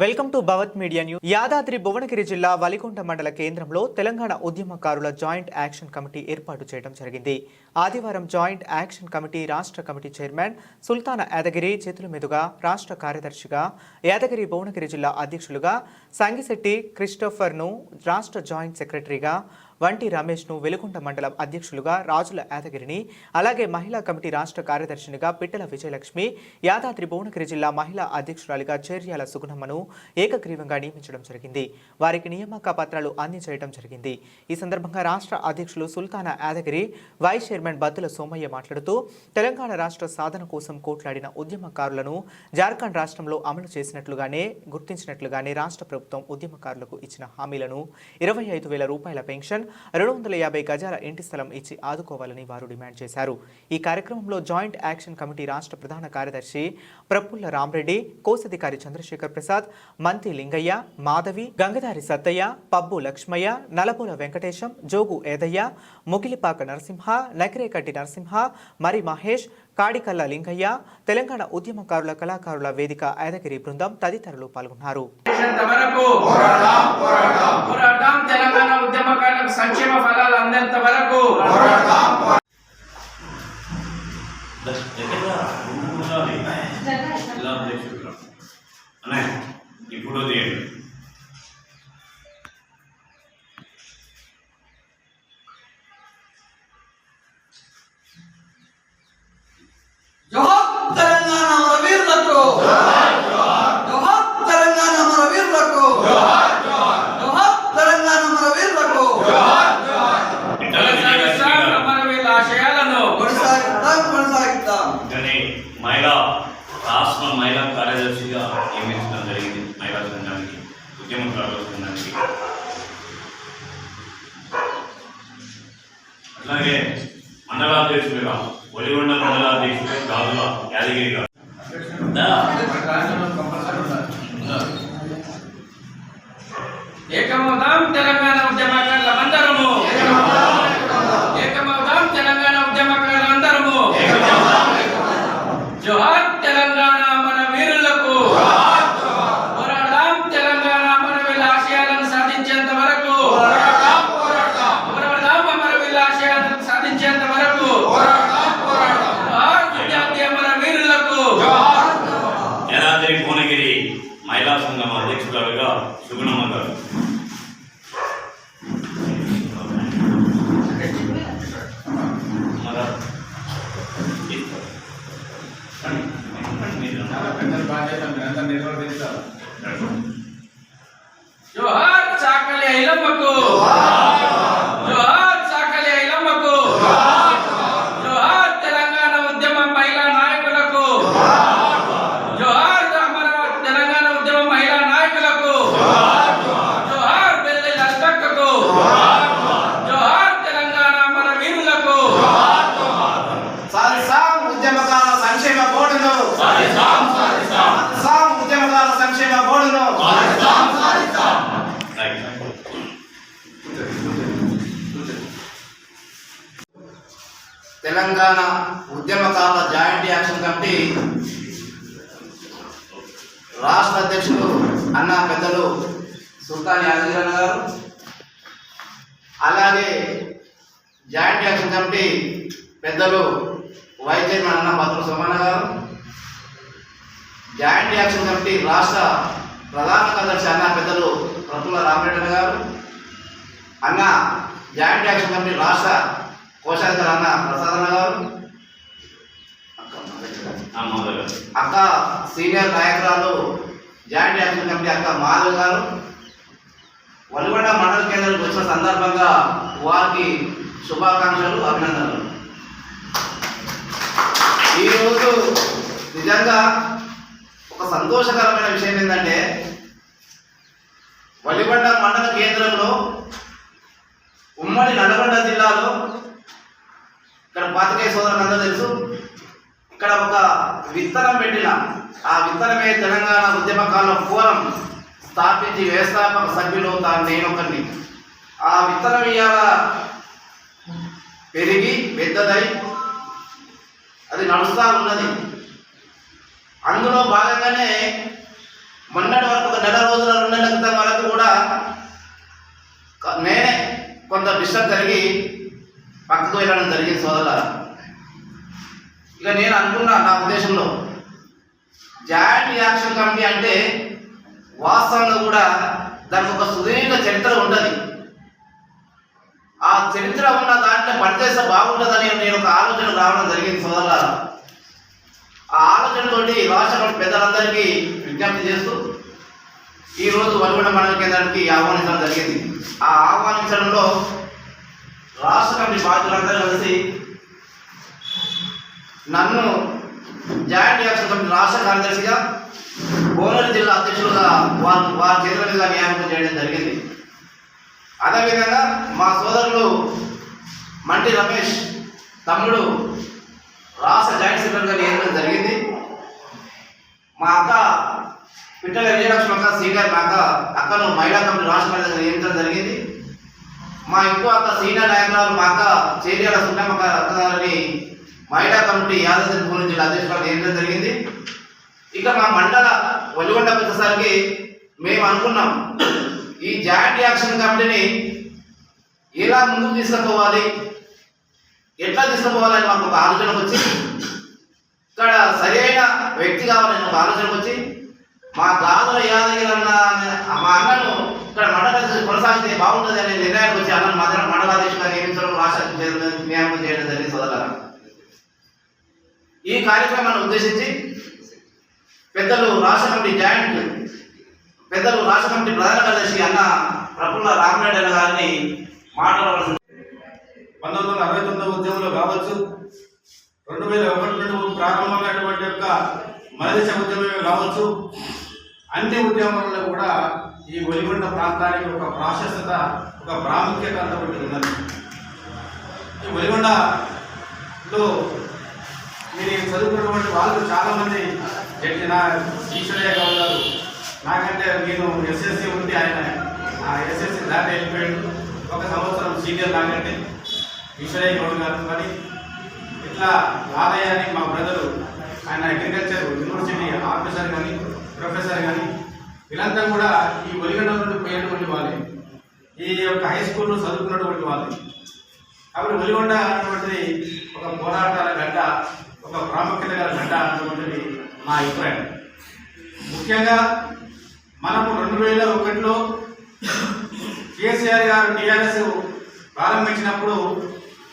Welcome to Bhavat media news. Yadadri Bhuvanagiri జిల్లా వలికొండ మండల కేంద్రంలో తెలంగాణ ఉద్యమకారుల జాయింట్ యాక్షన్ కమిటీ ఏర్పాటు చేయడం జరిగింది. ఆదివారం జాయింట్ యాక్షన్ కమిటీ రాష్ట్ర కమిటీ చైర్మన్ సుల్తాన యాదగిరి చేతుల మీదుగా రాష్ట్ర కార్యదర్శిగా యాదగిరి భువనగిరి జిల్లా అధ్యక్షులుగా సంగిశెట్టి క్రిస్టోఫర్ను రాష్ట్ర జాయింట్ సెక్రటరీగా వంటి రమేష్ను వెలుగుంట మండలం అధ్యక్షులుగా రాజుల యాదగిరిని అలాగే మహిళా కమిటీ రాష్ట్ర కార్యదర్శినిగా పిట్టల విజయలక్ష్మి యాదాద్రి భువనగిరి జిల్లా మహిళా అధ్యక్షురాలిగా చేర్యాల సుగుణమ్మను ఏకగ్రీవంగా నియమించడం జరిగింది. వారికి నియామక పత్రాలు అందించడం జరిగింది. ఈ సందర్భంగా రాష్ట్ర అధ్యక్షులు Sultana Yadagiri vice chairman chairman Baddula Somaiah మాట్లాడుతూ తెలంగాణ రాష్ట్ర సాధన కోసం కోట్లాడిన ఉద్యమకారులను జార్ఖండ్ రాష్ట్రంలో అమలు చేసినట్లుగానే గుర్తించినట్లుగానే రాష్ట్ర ప్రభుత్వం ఉద్యమకారులకు ఇచ్చిన హామీలను ఇరవై ఐదు వేల రూపాయల పెన్షన్ రెండు వందల యాభై గజాల ఇంటి స్థలం ఇచ్చి ఆదుకోవాలని వారు డిమాండ్ చేశారు. ఈ కార్యక్రమంలో జాయింట్ యాక్షన్ కమిటీ రాష్ట్ర ప్రధాన కార్యదర్శి ప్రఫుల్ల రామరెడ్డి కోశాధికారి చంద్రశేఖర్ ప్రసాద్ మంత్రి లింగయ్య మాధవి గంగధారి సత్తయ్య పబ్బు లక్ష్మయ్య నలపూల వెంకటేశం జోగు ఏదయ్య ముగిలిపాక నరసింహ నకిరేకట్టి నరసింహ మరి మహేష్ కాడికల్ల లింగయ్య తెలంగాణ ఉద్యమకారుల కళాకారుల వేదిక యాదగిరి బృందం తదితరులు పాల్గొన్నారు. తెలంగాణ ఉద్యమకారులకు సంక్షేమ ఫలాలు అందేంత వరకు. జిల్లా అధ్యక్షుడు అనే ఇప్పుడు మహిళా రాష్ట్ర మహిళా కార్యదర్శిగా నియమించడం జరిగింది మహిళా సంఘానికి ఉద్యమకారుల సంఘానికి. అట్లాగే మండలాధ్యక్షుడిగా ఒలిగొండ మండలాధ్యక్షుడు రాజుల యాదగిరి గారు. ఏకమవుదాం తెలంగాణ ఉద్యమకారుల అందరము ఏకమవుదాం తెలంగాణ ఉద్యమకారుల అందరము జోహార్ తెలంగాణ మన వీరులకు పోరాడదాం తెలంగాణ అమరవీరుల ఆశయాలను సాధించేంత వరకు పోరాడదాం అమరవీరుల ఆశయాలను సాధించేంత వరకు జోహార్ విద్యార్థి అమర వీరులకు యాదాద్రి భువనగిరి మహిళా సంఘం అధ్యక్షురాలుగా సుగుణమ్మ గారు అమ్మగారు. మీరు జోహార్ చాకలి ఐలమ్మకు జోహార్ చాకలి ఐలమ్మకు జోహార్ తెలంగాణ ఉద్యమ మహిళా నాయకులకు జోహార్ అమర తెలంగాణ ఉద్యమ మహిళా నాయకులకు జోహార్ బెల్లి లక్కకు జోహార్ తెలంగాణ అమర వీరులకు సాధిస్తాం ఉద్యమకాల సంక్షేమ బోర్డును సాధిస్తాం ఉద్యమకాల సంక్షేమ బోర్డును రైట్. తెలంగాణ ఉద్యమకారుల జాయింట్ యాక్షన్ కమిటీ రాష్ట్ర అధ్యక్షులు అన్న పెద్దలు సుల్తాన్ యాదగిరి గారు అలాగే జాయింట్ యాక్షన్ కమిటీ పెద్దలు వైస్ చైర్మన్ అన్న భద్ర సోమన్న గారు జాయింట్ యాక్షన్ కమిటీ రాష్ట్ర ప్రధాన కార్యదర్శి అన్న పెద్దలు ప్రఫుల్ల రామరెడ్డి గారు అన్న జాయింట్ యాక్షన్ కమిటీ రాష్ట్ర కోశాధికారి అన్న ప్రసాద్ అన్న గారు? అక్క సీనియర్ నాయకురాలు జాయింట్ యాక్షన్ కమిటీ అక్క మాధవ్ గారు. వలిగొండ మండల కేంద్రానికి వచ్చిన సందర్భంగా వారికి శుభాకాంక్షలు అభినందనలు. ఈరోజు నిజంగా ఒక సంతోషకరమైన విషయం ఏంటంటే వలిగొండ మండల కేంద్రంలో ఉమ్మడి నల్గొండ జిల్లాలో ఇక్కడ పాతికేయ సోదరులందరూ తెలుసు. ఇక్కడ ఒక విత్తనం పెట్టిన. ఆ విత్తనమే తెలంగాణ ఉద్యమకాల ఫోరం స్థాపించి వ్యవస్థాపక సభ్యులు తాను నేను ఒకరిని. ఆ విత్తనం ఇవాళ పెరిగి పెద్దదై అది నడుస్తూ ఉన్నది. అందులో భాగంగానే మొన్నటి వరకు ఒక నెల రోజుల రెండు నెలల క్రితం వరకు కూడా నేనే కొంత డిస్టర్బ్ జరిగి పక్కకు వెళ్ళడం జరిగింది సోదరులారా. ఇక నేను అనుకున్నా నా ఉద్దేశంలో. జాయింట్ యాక్షన్ కమిటీ అంటే వాస్తవంలో కూడా దానికి ఒక సుదీర్ఘ చరిత్ర ఉంటుంది. ఆ చరిత్ర ఉన్న దాంట్లో పనిచేస్తే బాగుంటుందని నేను ఒక ఆలోచన రావడం జరిగింది సోదరులారా. ఆ ఆలోచనతోటి రాష్ట్ర పెద్దలందరికీ విజ్ఞప్తి చేస్తూ ఈరోజు వలుగుండ మండల కేంద్రానికి ఆహ్వానించడం జరిగింది. ఆ ఆహ్వానించడంలో రాష్ట్ర కమిటీ బాధ్యులందరూ కలిసి నన్ను జాయింట్ యాక్షన్ కమిటీ రాష్ట్ర కార్యదర్శిగా కోనూరు జిల్లా అధ్యక్షులుగా వారు వారి చేతుల మీద నియామకం చేయడం జరిగింది. అదేవిధంగా మా సోదరులు మంటి రమేష్ తమ్ముడు రాష్ట్ర జాయింట్ సెక్రటరీగా నియమించడం జరిగింది. మా అక్క పిట్టల విజయలక్ష్మి అక్క సీనియర్ మా అక్క అక్కను మహిళా కమిటీ రాష్ట్ర నియమించడం జరిగింది. మా ఇంకో అక్క సీనియర్ నాయకురాలు మా అక్క చేరియాల సున్నమ్మ అక్క గారిని మహిళా కమిటీ యాదాద్రి భూమి జిల్లా అధ్యక్షులుగా నియమించడం జరిగింది. ఇక మా మండల ఒలిగొండ వచ్చేసరికి మేము అనుకున్నాం ఈ జాయింట్ యాక్షన్ కమిటీని ఎలా ముందుకు తీసుకుపోవాలి ఎట్లా తీసుకుపోవాలని మాకు ఒక ఆలోచన వచ్చి ఇక్కడ సరైన వ్యక్తి కావాలని ఒక ఆలోచనకు వచ్చి మా గాజుల యాదగిరి అన్న మా అన్నను ఇక్కడ మండల కొనసాగితే బాగుంటుంది అనే నిర్ణయానికి వచ్చి అన్నను మండల మండలాధ్యక్షుడిగా నియమించడం రాష్ట్ర నియామకం చేయడం జరిగింది సోదరులారా. ఈ కార్యక్రమాన్ని ఉద్దేశించి పెద్దలు రాష్ట్ర కమిటీ జాయింట్ పెద్దలు రాష్ట్ర కమిటీ ప్రధాన కార్యదర్శి అన్న ప్రఫుల్ల రామనాయుడు అన్న గారిని మాట్లాడవలసింది. పంతొమ్మిది వందల అరవై తొమ్మిది ఉద్యమంలో కావచ్చు రెండు వేల ఒకటి రెండు ప్రారంభమైనటువంటి యొక్క మరదేశ ఉద్యమమే కావచ్చు అన్ని ఉద్యమాలలో కూడా ఈ ఒలిగొండ ప్రాంతానికి ఒక ప్రాశస్త ఒక ప్రాముఖ్యత అంతటి ఉన్నది. ఈ ఒలిగొండలో మీరు చదువుకున్నటువంటి వాళ్ళు చాలామంది జడ్జి నా ఈశ్వరయ్య గారు నాకంటే నేను ఎస్ఎస్సి ఉంది ఆయన ఆ ఎస్ఎస్సి దాటి వెళ్ళిపోయాడు. ఒక సంవత్సరం సీనియర్ నాకంటే ఈశ్వరయ్య గౌడ్ గారు కానీ ఇట్లా రాధయ్య అని మా బ్రదరు ఆయన అగ్రికల్చర్ యూనివర్సిటీ ఆఫీసర్ కానీ ప్రొఫెసర్ కానీ వీళ్ళంతా కూడా ఈ ఒలిగండ నుండి పోయేటువంటి వాళ్ళే. ఈ యొక్క హై స్కూల్లో చదువుకున్నటువంటి వాళ్ళే. కాబట్టి ఒలిగొండ అన్నటువంటిది ఒక పోరాటాల గడ్డ ఒక ప్రాముఖ్యత గల గడ్డ అన్నటువంటిది నా అభిప్రాయం. ముఖ్యంగా మనము రెండు వేల ఒకటిలో కేసీఆర్ గారు టీఆర్ఎస్ ప్రారంభించినప్పుడు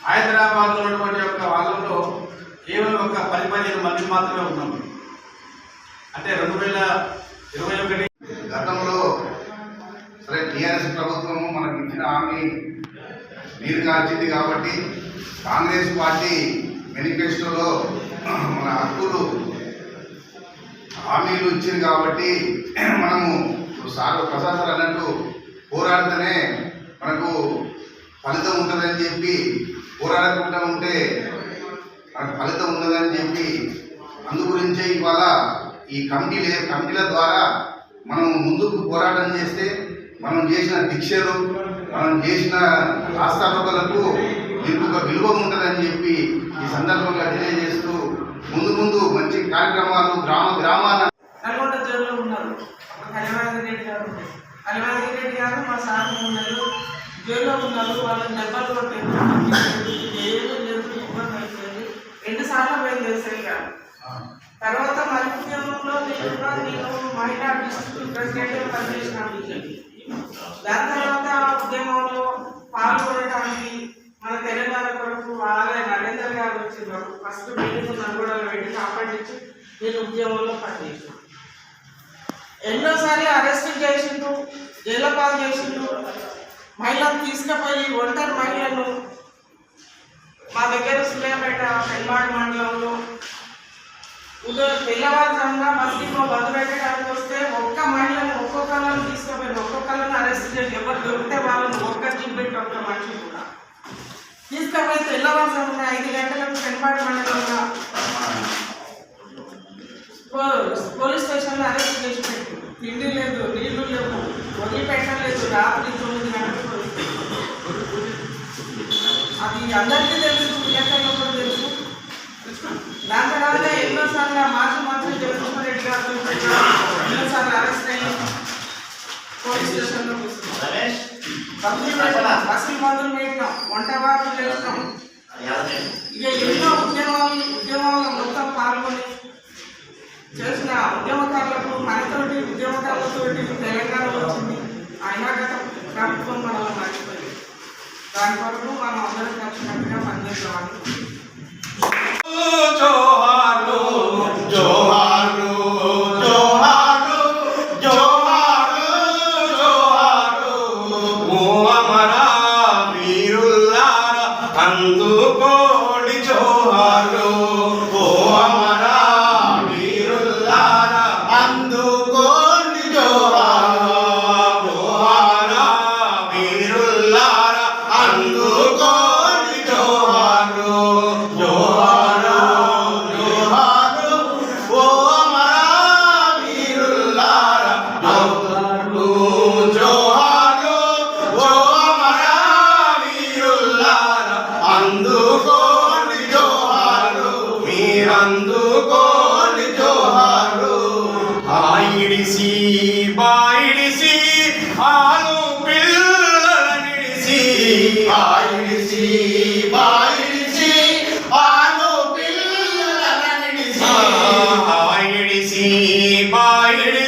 హైదరాబాద్లో ఉన్నటువంటి యొక్క వాళ్ళలో కేవలం ఒక పది పదిహేను మంది మాత్రమే ఉన్నాము. అంటే రెండు వేల ఇరవై ఒకటి గతంలో సరే టీఆర్ఎస్ ప్రభుత్వము మనకి ఇచ్చిన హామీ నీరు కాల్చింది కాబట్టి కాంగ్రెస్ పార్టీ మేనిఫెస్టోలో మన హక్కులు హామీలు ఇచ్చింది కాబట్టి మనము సార్ ప్రసాద్ సార్ అన్నట్టు పోరాడితేనే మనకు ఫలితం ఉంటుందని చెప్పి పోరాడకుండా ఉంటే మనకు ఫలితం ఉండదని చెప్పి అందు గురించే ఇవాళ ఈ కమిటీలే కమిటీల ద్వారా మనం ముందుకు పోరాటం చేస్తే మనం చేసిన దీక్షలు మనం చేసిన ఆస్థాపకులకు దీనికి ఒక విలువ ఉంటుందని చెప్పి ఈ సందర్భంగా తెలియజేస్తూ ముందు ముందు మంచి కార్యక్రమాలు గ్రామ గ్రామాన నల్గొండ జైల్లో ఉన్నారు. రెడ్డి గారు. హరివాది రెడ్డి గారు మా సార్ ఉన్నారు. జైల్లో ఉన్నారు. వాళ్ళని దెబ్బలు కొట్టారు ఏమీ లేదు ఇబ్బంది అయిపోయింది. రెండు సార్లు పోయింది ఎస్ఐ తర్వాత మరి ఉద్యమంలో నేను కూడా నేను మహిళా డిస్ట్రిక్ట్ ప్రెసిడెంట్ పనిచేసిన దాని తర్వాత ఉద్యమంలో పాల్గొనడానికి మన తెలంగాణ కొరకు అలాగే నరేందర్ గారు వచ్చినారు. ఫస్ట్ మీటింగ్ నల్గొండలో పెట్టి కాపాడించి నేను ఉద్యమంలో పనిచేసిన ఎన్నోసారి అరెస్ట్ చేసిండు జైలపాలు చేసిండు మహిళను తీసుకుపోయి ఒంటరి మహిళను మా దగ్గర సులేపేట పెన్మాడి మండలంలో తెల్లవారుజామున మసీద్లో బంద్ పెట్టడానికి వస్తే ఒక్క మహిళను ఒక్కొక్కళ్ళని తీసుకుపోయింది ఒక్కొక్కళ్ళని అరెస్ట్ చేసి ఎవరు దొరికితే వాళ్ళని ఒక్క చూపెట్టి ఒక్క మనిషి కూడా. తీసుకుపోయి తెల్లవారుజామున ఐదు గంటలకు పెన్పాటి మండలంలో పో- పోలీస్ స్టేషన్లో అరెస్ట్ చేసి పెట్టి తిండి లేదు నీళ్ళు లేవు వదిలిపెట్టలేదు రాత్రి తొమ్మిది గంటలకు అది అందరికీ తెలుసు. ఆ మాజీ మంత్రి జగన్మోహన్ రెడ్డి గారు ఎన్నోసార్లు అరెస్ట్ అయ్యి పోలీస్ స్టేషన్లో బస్సులు మందులు పెట్టినాం వంట బాటలు చేసినాం ఇక ఎన్నో ఉద్యమాలు ఉద్యమాల్లో మొత్తం పాల్గొని చేసిన ఉద్యమకారులకు మనతోటి ఉద్యమకారులతోటి తెలంగాణ వచ్చింది అయినా గత ప్రభుత్వం మనల్ని మర్చిపోయింది. దాని కొరకు మనం అందరం కలిసినట్టుగా పనిచేద్దామని జోహార్లు ఓ అమర వీరుల్లార అందుకోడి జోహార్లు ఓ అమర వీరుల్లార అందుకోడి జోహార్లు జోహారు జోహారు ఓ అమర వీరుల్లార జోహారు జోహారు see my